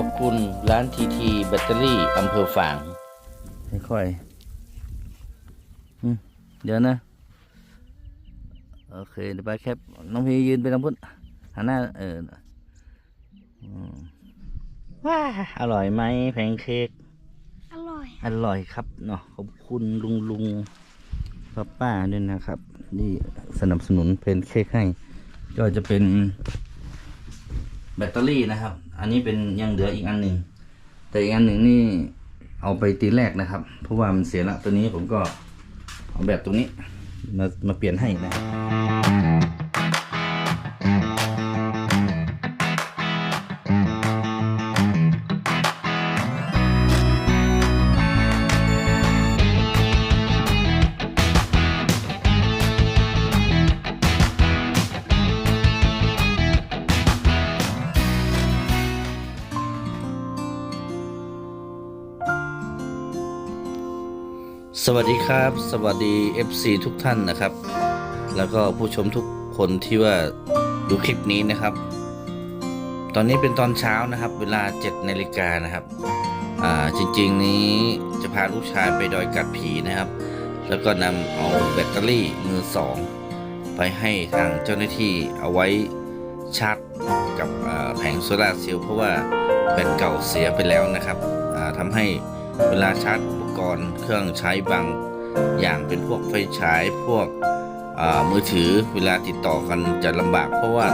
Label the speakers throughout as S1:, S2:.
S1: อบคุณร้านทีทีแบตเตอรี่อำเภอฝาง ค่อยๆอืมเดี๋ยวนะ โอเคเดี๋ยวไปแคปน้องพียืนไปทางพุ้นหันหน้า เอออืมว้าอร่อยไหมแพนเค้ก
S2: อร่อย
S1: อร่อยครับเนาะขอบคุณลุงลุงป้าป้าด้วยนะครับ นี่สนับสนุนเพนเค้กให้ ก็จะเป็น แบตเตอรี่นะครับ อันนี้เป็นยังเหลืออีกอันหนึ่ง แต่อีกอันหนึ่งนี่เอาไปตีแรกนะครับ เพราะว่ามันเสียละตัวนี้ผมก็เอาแบบตรงนี้มามาเปลี่ยนให้นะครับ สวัสดีครับ สวัสดี FC ทุกท่านนะครับ แล้วก็ผู้ชมทุกคนที่ว่าดูคลิปนี้นะครับ ตอนนี้เป็นตอนเช้านะครับ เวลา7นาฬิกานะครับอ่าจริงๆนี้จะพาลูกชายไปดอยกัดผีนะครับ แล้วก็นำเอาแบตเตอรี่มือสองไปให้ทางเจ้าหน้าที่เอาไว้ชาร์จกับแผงโซลาร์เซลล์เพราะว่าแบตเก่าเสียไปแล้วนะครับทำให้เวลาชาร์จอุป กรณ์เครื่องใช้บางอย่างเป็นพวกไฟฉายพวกมือถือเวลาติดต่อกันจะลำบาก เพราะว่า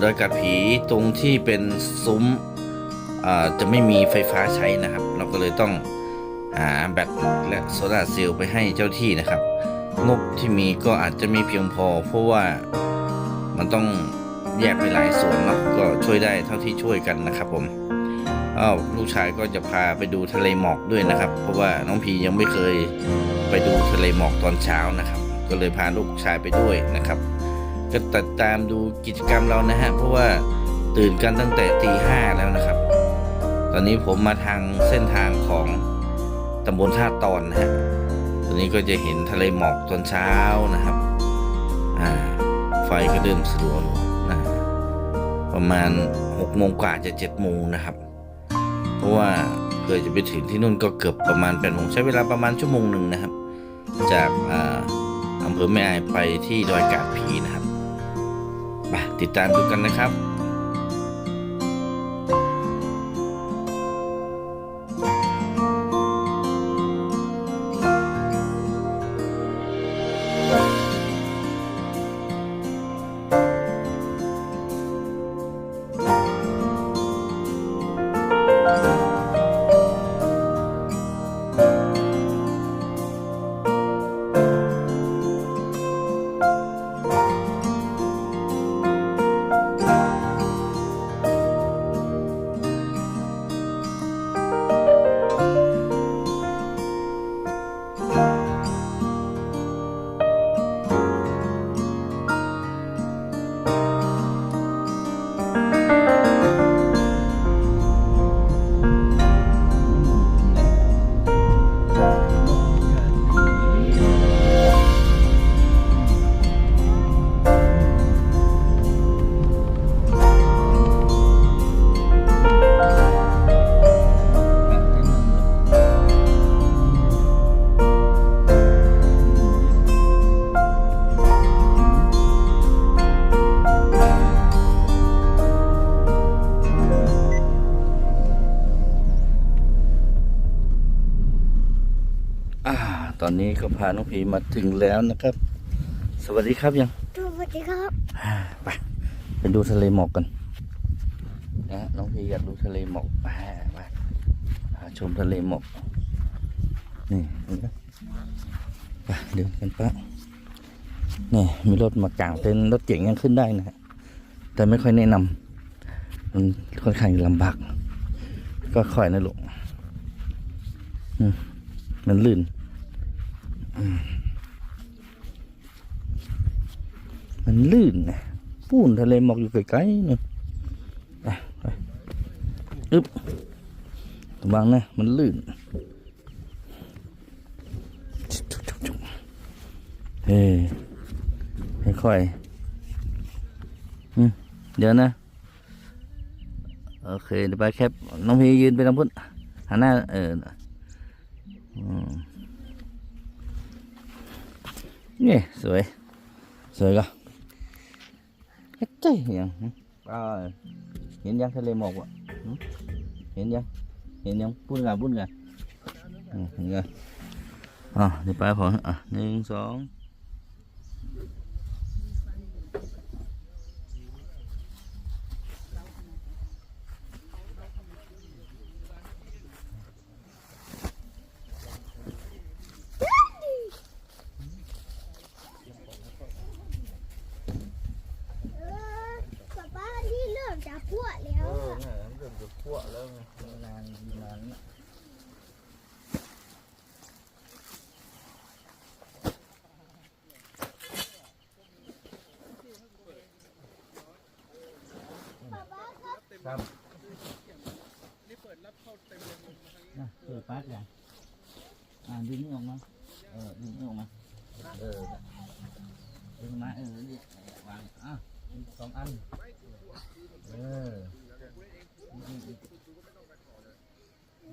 S1: โดยกัดผีตรงที่เป็นซุ้มจะไม่มีไฟฟ้าใช้นะครับ เราก็เลยต้องหาแบตและโซลาร์เซลล์ไปให้เจ้าที่นะครับ งบที่มีก็อาจจะไม่เพียงพอ เพราะว่ามันต้องแยกไปหลายส่วนเนาะก็ช่วยได้เท่าที่ช่วยกันนะครับผม อ้าวลูกชายก็จะพาไปดูทะเลหมอกด้วยนะครับ เพราะว่าน้องพียังไม่เคยไปดูทะเลหมอกตอนเช้านะครับ ก็เลยพาลูกชายไปด้วยนะครับ ก็ติดตามดูกิจกรรมเรานะฮะเพราะว่าตื่นกันตั้งแต่ตีห้าแล้วนะครับ ตอนนี้ผมมาทางเส้นทางของตำบลท่าตอนนะฮะตอนนี้ก็จะเห็นทะเลหมอกตอนเช้านะครับอ่าไฟก็เริ่มสลัวลงนะประมาณหกโมงกว่าจะเจ็ดโมงนะครับ เพราะว่าเพื่อจะไปถึงที่นู่นก็เกือบประมาณแปดโมงใช้เวลาประมาณชั่วโมงหนึ่งนะครับ จากอาอำเภอแม่อายไปที่ดอยกาดผีนะครับมาติดตามดูกันนะครับ อนนี้ก็พาน้องพีมาถึงแล้วนะครับ สวัสดีครับยัง
S2: สวัสดีครับ
S1: อ่าไปไปดูทะเลหมอกกันนะน้องพีอยากดูทะเลหมอกไปไปหาชมทะเลหมอกนี่เห็นไหมไปเดินกันปะนี่มีรถมากางเป็นรถเก๋งยังขึ้นได้นะฮะแต่ไม่ค่อยแนะนำมันค่อนข้างลำบาก ก็ค่อยนะลูกอืมมันลื่นอื มันลื่นนะปูนทะเลหมอกอยู่ไกลๆนู่นไปไปอึ๊บระวังนะ มันลื่นเฮ้ค่อยๆเดี๋ยวนะ โอโอเค เดี๋ยวไปแคปน้องพียืนไปทางพุ่นหันหน้าเอออืม นี่สวย สวยก็เฮ็ดใจยังหึอ่าเห็นยังทะเลหมอกวะหึเห็นยังเห็นยังพูดกันพูดกันอืมเห็นกันอะเดี๋ยวไปพออะหนึ่งสอง
S2: ป๊าป้าที่เริ่มจะพวดแล้ว
S1: เออ
S2: อะ
S1: เนี่ยมันเริ่มจะพวกแล้วไงนานนานเนี่ย ครับนี่เปิดรับเข้าเต็มเลยนะเปิดปั๊กอย่างอ่าดึงนี่ออกมา เออดึงนี่ออกมา เออดึงมาเออนี่วางอะสองอัน เอออื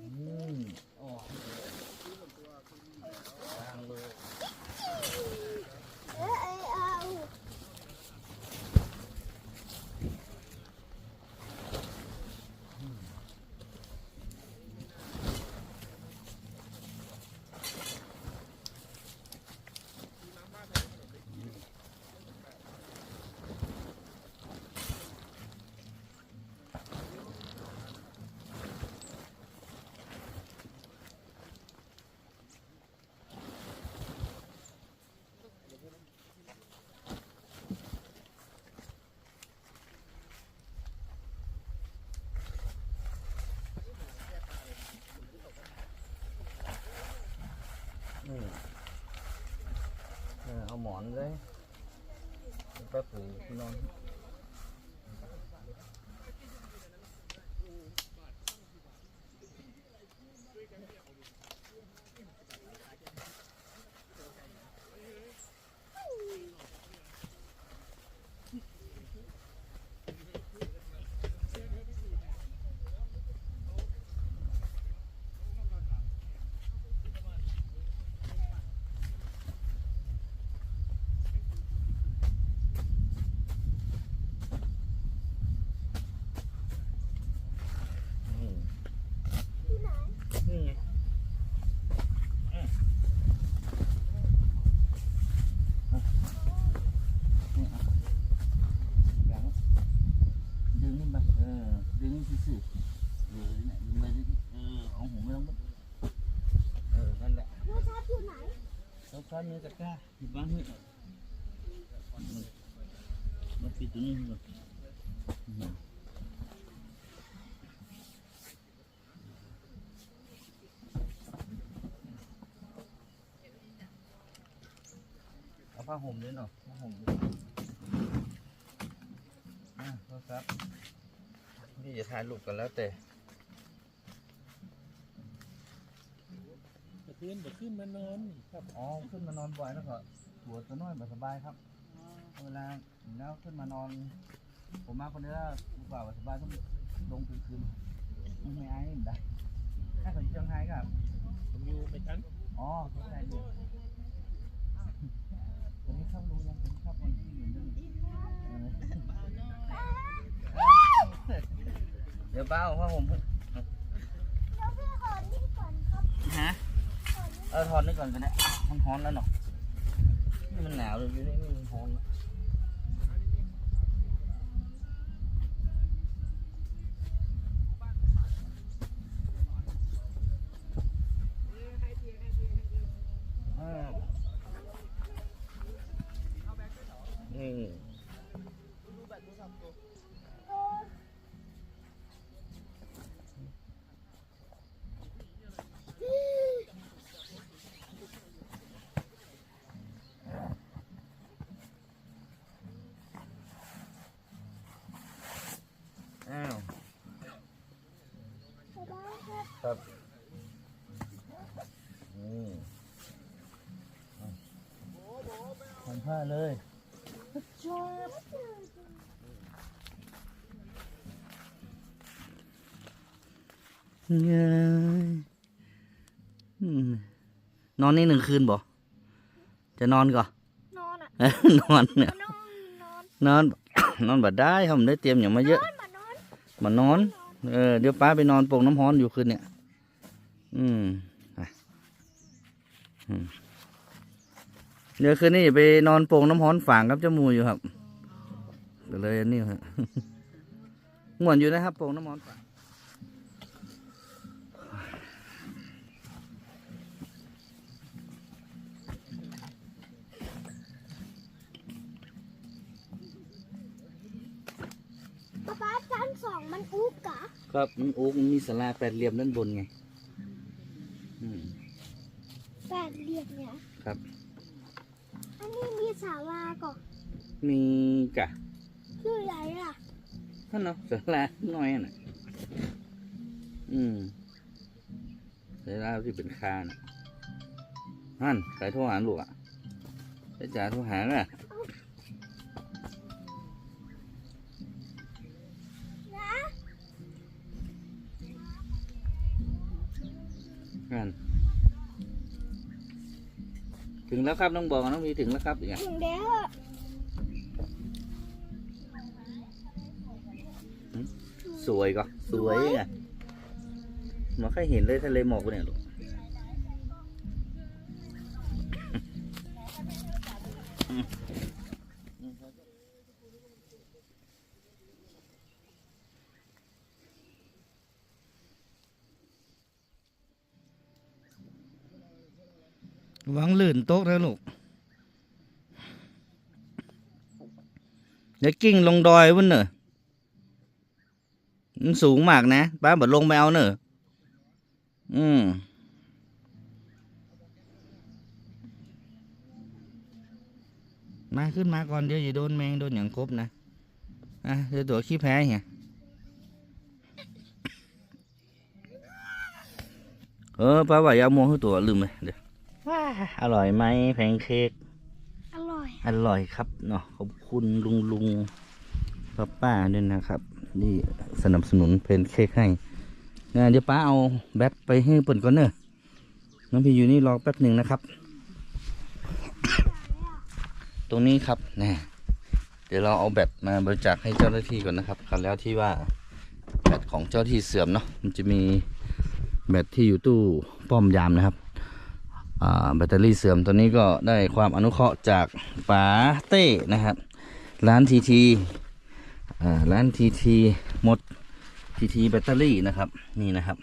S1: มอ๋อทางเลย
S2: เอ้ยเอ้ยเอา
S1: นี่เออเอาหมอนเลยไปปูที่นอน อืม
S2: ที่ไหน
S1: นี่ไงอืมอะนี่อะอย่างนี้ดึงนี่ไปเออ ดึงนี่ซื่อๆเออเนี่ยดึงไปดึงเออเอาหูไม่ต้องมุดเออ นั่นแหละ
S2: โทรศัพท์อยู่ไหน
S1: แล้วก็มีตะกร้าหยิบวางไว้มาปิดตรงนี้ก่อนเอาผ้าห่มด้วยเนาะผ้าห่มด้วยอะครับนี่จะถ่ายรูปกันแล้วแต่
S3: จะขึ้นจะขึ้นมานอนครับ
S1: อ๋อขึ้นมานอนบ่อยแล้วก็หัวตัวน้อยแบบสบายครับ เวลาแล้วขึ้นมานอน ผมมาคนเดียวแล้วดีกว่าแบบสบายต้องลงคืนคืนมันไม่อายไม่ได้ถ้าเขาอยู่เชียงไฮ้ครับ
S3: ผมอยู่ไม่ทัน
S1: อ๋อเข้าใจเลยวันนี้เข้ารู้ยังผมชอบคนที่เหมือนเดิมเออเดี๋ยวเป้าว่าผม
S2: เดี๋ยวพี่ขอนี่ก่อนครับ
S1: ฮะ
S2: ขอนี่
S1: เออถอนนี่ก่อนกันนะมันร้อนแล้วเนาะนี่มันหนาวเลยอยู่นี่มันร้อนอ่านี่ อ้าว
S2: สบายครับ
S1: ครับนี่ทำ ผ้าเลย
S2: ชอบ
S1: เย้ยอืมนอนนี่หนึ่งคืนบ่ จะนอนก่อน
S2: นอนอะ
S1: นอนเนี่ย
S2: นอน นอน
S1: นอนนอนบัดได้ผมได้เตรียมอย่างมาเยอะ
S2: มานอน
S1: มานอนเออ เดี๋ยวป้าไปนอนโป่งน้ำฮ้อนอยู่คืนเนี่ย อืมอะอืม เดี๋ยวคืนนี้ไปนอนโป่งน้ำฮ้อนฝางกับเจ้าหมูอยู่ครับก็เลยอันนี้ฮะม่วนอยู่นะครับโป่งน้ำฮ้อนฝาง
S2: ป๊าป๊าชั้นสองมันอุ๊กกะ
S1: ครับมันโอ้มันมีสลาแปดเหลี่ยมด้านบนไง อืม
S2: แปดเหลี่ยมเนี่ย
S1: ครับ
S2: อันนี้มีศาลาก่อน
S1: มีกะ
S2: ชื่ออะไรล่ะ
S1: ท่านเนาะสลาน้อยน่ะ อืมสลาที่เป็นคาน่ะฮั่นใครโทรหาลูกอะใครจ่าโทรหาอะ
S2: นะ
S1: ฮั่นถึงแล้วครับน้องบอกน้องพีถึงแล้วครับอย่าง
S2: ถึงแล้ว
S1: สวยก็สวยไงมาใครเห็นเลยทะเลหมอกเนี่ยลูกหวังลื่นโต๊ะแล้วลูก เดี๋ยวกิ้งลงดอยวุ่นเนอะ มันสูงมากนะป้าบอกลงไปเอาเนอะอืมมาขึ้นมาก่อนเดี๋ยวอย่าโดนแมงโดนอย่างครบนะอะเดี๋ยวตัวขี้แพ้เหียเออป้าว่าอยาโมให้ตัวลืมเลยเดี๋ยวว้าอร่อยไหมแพนเค้ก
S2: อร่อย
S1: อร่อยครับเนาะขอบคุณลุงลุงป้าป้าด้วยนะครับ นี่สนับสนุนเพนเค้กให้เดี๋ยวป้าเอาแบตไปให้เปิ่นก่อนเนอะน้องพี่อยู่นี่รอแป๊บหนึ่งนะครับ ตรงนี้ครับแน่เดี๋ยวเราเอาแบตมาบริจาคให้เจ้าหน้าที่ก่อนนะครับคราวแล้วที่ว่าแบตของเจ้าที่เสื่อมเนาะมันจะมีแบตที่อยู่ตู้ป้อมยามนะครับแบตเตอรี่เสื่อมตัวนี้ก็ได้ความอนุเคราะห์จากป๋าเต้นะครับ ร้านทีที อ่าร้านทีทีหมดทีทีแบตเตอรี่นะครับ นี่นะครับ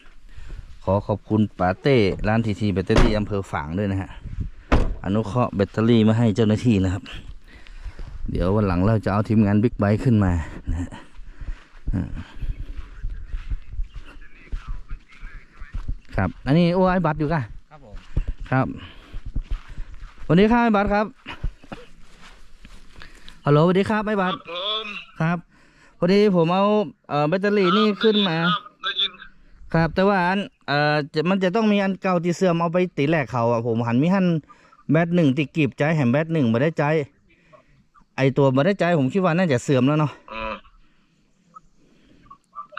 S1: ขอขอบคุณป๋าเต้ร้านทีทีแบตเตอรี่อำเภอฝางด้วยนะฮะอนุเคราะห์แบตเตอรี่มาให้เจ้าหน้าที่นะครับ เดี๋ยววันหลังเราจะเอาทีมงานบิ๊กไบค์ขึ้นมานะฮะอ่าครับ อันนี้โอ้ไอบัตรอยู่ก่ะ
S3: ครับผม
S1: ครับ วันนี้ครับไอ้บัตรครับฮัลโหลสวัสดีครับไอ้บัตร
S4: ผม
S1: ครับ พอดีผมเอาเอ่อแบตเตอรี่นี่ขึ้นมา
S4: ครับได้ยิน
S1: ครับ แต่ว่าอันเอ่อจะมันจะต้องมีอันเก่าที่เสื่อมเอาไปตีแหลกเขาอะผมหันมีหันแบตหนึ่งติดกีบใจแหมแบตหนึ่งมาได้ใจ ไอตัวมาได้ใจผมคิดว่าน่าจะเสื่อมแล้วเนาะ
S4: อ๋อ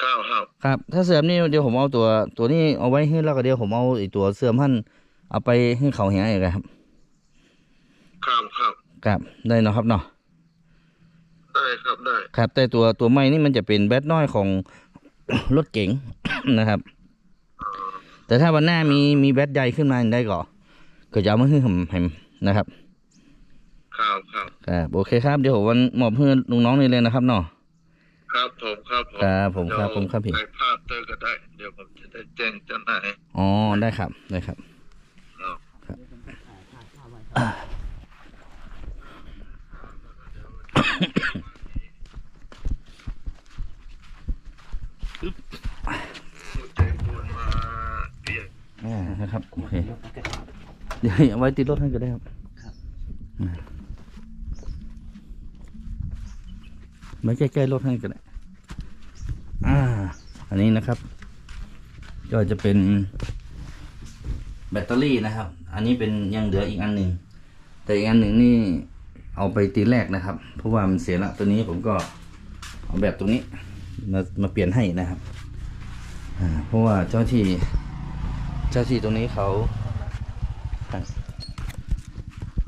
S4: ครับครับ
S1: ครับ ถ้าเสื่อมนี่เดี๋ยวผมเอาตัวตัวนี้เอาไว้ให้แล้วก็เดี๋ยวผมเอาไอตัวเสื่อมหันเอาไปให้เขาเหียอีกครับ
S4: ครับครับ
S1: ครับได้เนาะครับเนาะ
S4: ได้ครับได้
S1: ครับ แต่ตัวตัวใหม่นี่มันจะเป็นแบตน้อยของรถเก๋งนะครับ แต่ถ้าวันหน้ามีมีแบตใหญ่ขึ้นมาได้ก็ก็จะเอามาให้ผมให้นะครับ
S4: ครับครับ
S1: ครับโอเคครับเดี๋ยวผมวันมอบเพื่อนลุงน้องนี่เลยนะครับเนาะ
S4: ครับผมครับผม
S1: ครับผมครับ
S4: เดี๋ยว
S1: ผมครับพี่
S4: ไปภาพเตอร์ก็ได้เดี๋ยวผมจะได้แจ้งเจ้านาย
S1: อ๋อได้ครับได้ครับ
S4: ครับ ผู้ใจบุญมาเปลี่ยน
S1: อ่านะครับโอเคเดี๋ยวเอาไว้ติดรถให้ก็ได้ครับอ่าไว้ใกล้ๆรถให้ก็ได้อ่า อันนี้นะครับ ก็จะเป็น แบตเตอรี่นะครับ อันนี้เป็นยังเหลืออีกอันหนึ่งแต่อีกอันหนึ่งนี่เอาไปตีแรกนะครับ เพราะว่ามันเสียละตัวนี้ผมก็เอาแบบตรงนี้มามาเปลี่ยนให้นะครับอ่าเพราะว่าเจ้าที่ เจ้าที่ตรงนี้เขา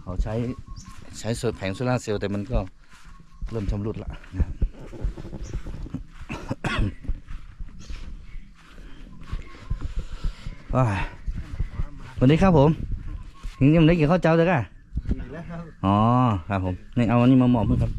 S1: เขาใช้ใช้โซแผงโซลาเซลล์แต่มันก็เริ่มชำรุดละนะครับว้ายสวัสดีครับผมยังยังได้กินข้าวเจ้าเด้อก่ะอ๋อ ครับผม นี่เอาอันนี้มาหมอบเพื่อนครับ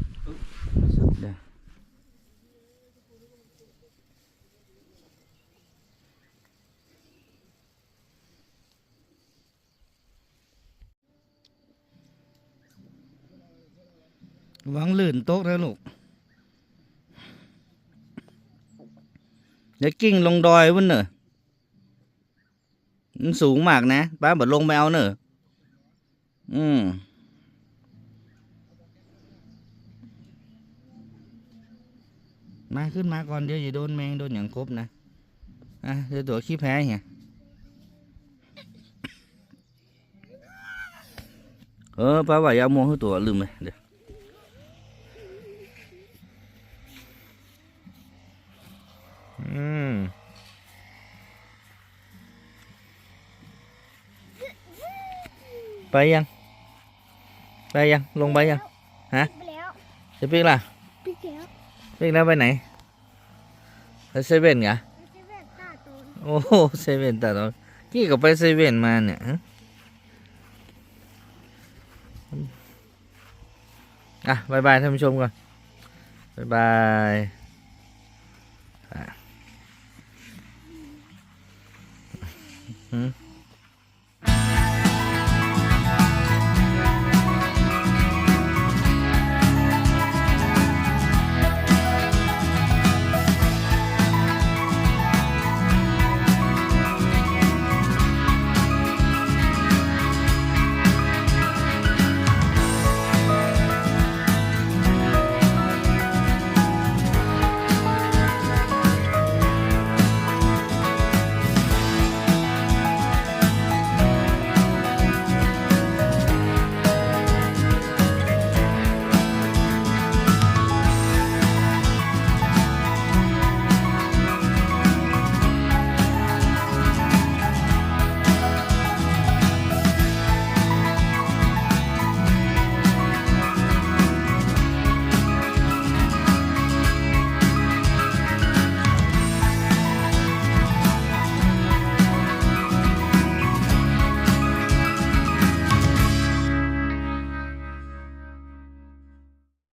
S1: ระวังลื่นโต๊ะนะลูกอย่ากิ้งลงดอยวันเนอะมันสูงมากนะป้าบอลงไปเอาเนอะอืมมาขึ้นมาก่อนเดี๋ยวอย่าโดนแมงโดนอย่างครบนะ อะเดี๋ยวตัวขี้แพ้เหี่ยเออป้าว่าอย่าเอามองให้ตัวลืมเลยเดี๋ยว ไปยัง ไปยัง ลงไปยัง ฮะ
S2: ไปแล้ว
S1: จะปิ๊กล่ะ
S2: พี่แก้ว
S1: ปิ๊กแล้วไปไหนไปเซเว่นเหรอ
S2: ไปเซเว่นตาโตน
S1: โอ้โหเซเว่นแต่ตอนกี้ก็ไปเซเว่นมาเนี่ยฮะอะบายบายท่านผู้ชมก่อนบายบายอะหืม